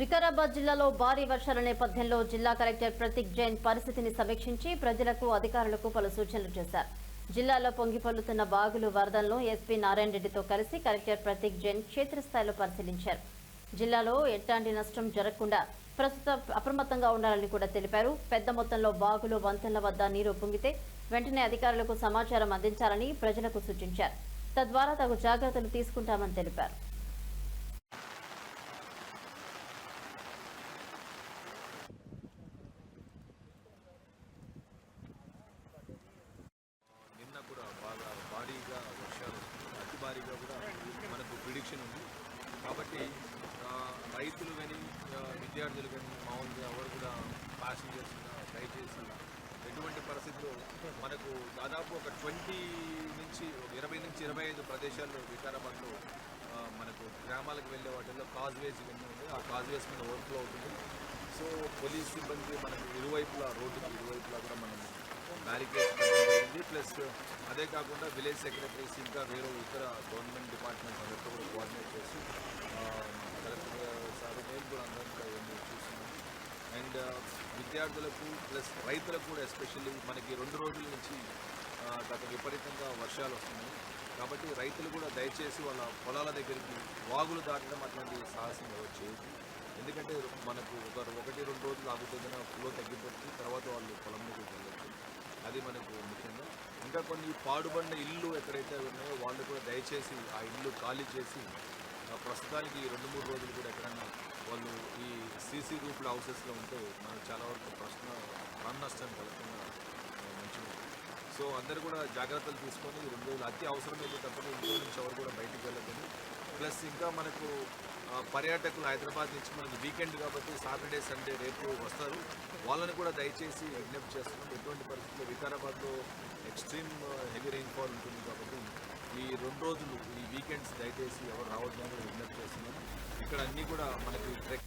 వికారాబాద్ జిల్లాలో భారీ వర్షాల నేపథ్యంలో జిల్లా కలెక్టర్ ప్రతీక్ జైన్ పరిస్థితిని సమీక్షించి ప్రజలకు అధికారులకు పలు సూచనలు చేశారు. జిల్లాలో పొంగిపొల్లుతున్న బాగులు వరదలను ఎస్పీ నారాయణ రెడ్డితో కలిసి కలెక్టర్ ప్రతీక్ జైన్ క్షేత్రస్థాయిలో పరిశీలించారు. జిల్లాలో ఎట్లాంటి నష్టం జరగకుండా ప్రస్తుతం అప్రమత్తంగా ఉండాలని కూడా తెలిపారు. పెద్ద మొత్తంలో బాగులు వంతెనల వద్ద నీరు పొంగితే వెంటనే అధికారులకు సమాచారం అందించాలని ప్రజలకు సూచించారు. తద్వారా తగు జాగ్రత్తలు తీసుకుంటామని తెలిపారు నిన్న కూడా బాగా భారీగా వర్షాలు తారీఖులో కూడా మనకు ప్రిడిక్షన్ ఉంది. కాబట్టి రైతులు కానీ విద్యార్థులు కానీ మామూలుగా ఎవరు కూడా ప్యాసింజర్స్ దయచేసి ఎటువంటి పరిస్థితుల్లో మనకు దాదాపు ఒక ట్వంటీ నుంచి ఒక ఇరవై నుంచి ఇరవై ఐదు ప్రదేశాల్లో వికారాబాద్లో మనకు గ్రామాలకు వెళ్ళే వాటిల్లో కాజ్వేస్ ఇవన్నీ ఉంది ఆ కాజ్వేస్ మీద ఓవర్ఫ్లో అవుతుంది. సో పోలీస్ సిబ్బంది మనకు ఇరువైపులా రోడ్డుకి ఇరువైపులా కూడా మనం బ్యారికేడ్ జరిగింది ప్లస్ అదే కాకుండా విలేజ్ సెక్రటరీస్ ఇంకా వేరే ఇతర గవర్నమెంట్ డిపార్ట్మెంట్స్ అందరితో కూడా కోఆర్డినేట్ చేసి కలెక్టర్ సార్ నేను కూడా అందరితో ఇవన్నీ చూస్తున్నాం. అండ్ విద్యార్థులకు ప్లస్ రైతులకు కూడా ఎస్పెషల్లీ మనకి రెండు రోజుల నుంచి గత విపరీతంగా వర్షాలు వస్తున్నాయి. కాబట్టి రైతులు కూడా దయచేసి వాళ్ళ పొలాల దగ్గరికి వాగులు దాటడం అట్లాంటి సాహసం ఎవరు చేయదు ఎందుకంటే మనకు ఒక ఒకటి రెండు రోజులు ఆగుతుందన్న ఫ్లో తగ్గిపోతుంది. తర్వాత వాళ్ళు పొలం దగ్గరికి వెళ్ళచ్చు. అది మనకు ముఖ్యంగా. ఇంకా కొన్ని పాడుబడిన ఇల్లు ఎక్కడైతే ఉన్నాయో వాళ్ళు కూడా దయచేసి ఆ ఇల్లు ఖాళీ చేసి ప్రస్తుతానికి రెండు మూడు రోజులు కూడా ఎక్కడన్నా వాళ్ళు ఈ సీసీ రూపుల హౌసెస్లో ఉంటే మనకు చాలా వరకు ప్రశ్న ప్రాణ నష్టం కలగకుండా మంచిగా సో అందరు కూడా జాగ్రత్తలు తీసుకొని రెండు రోజులు అతి అవసరమైతే తప్పని ఇంట్లో నుంచి ఎవరు కూడా బయటికి వెళ్ళకండి. ప్లస్ ఇంకా మనకు పర్యాటకులు హైదరాబాద్ నుంచి మనకి వీకెండ్ కాబట్టి సాటర్డే సండే రేపు వస్తారు. వాళ్ళని కూడా దయచేసి విజ్ఞప్తి చేస్తున్నాం ఎటువంటి పరిస్థితుల్లో వికారాబాద్లో ఎక్స్ట్రీమ్ హెవీ రెయిన్ఫాల్ ఉంటుంది కాబట్టి ఈ రెండు రోజులు ఈ వీకెండ్స్ దయచేసి ఎవరు రావద్దని కూడా విజ్ఞప్తి చేస్తున్నాం ఇక్కడ అన్నీ కూడా మనకి ట్రెక్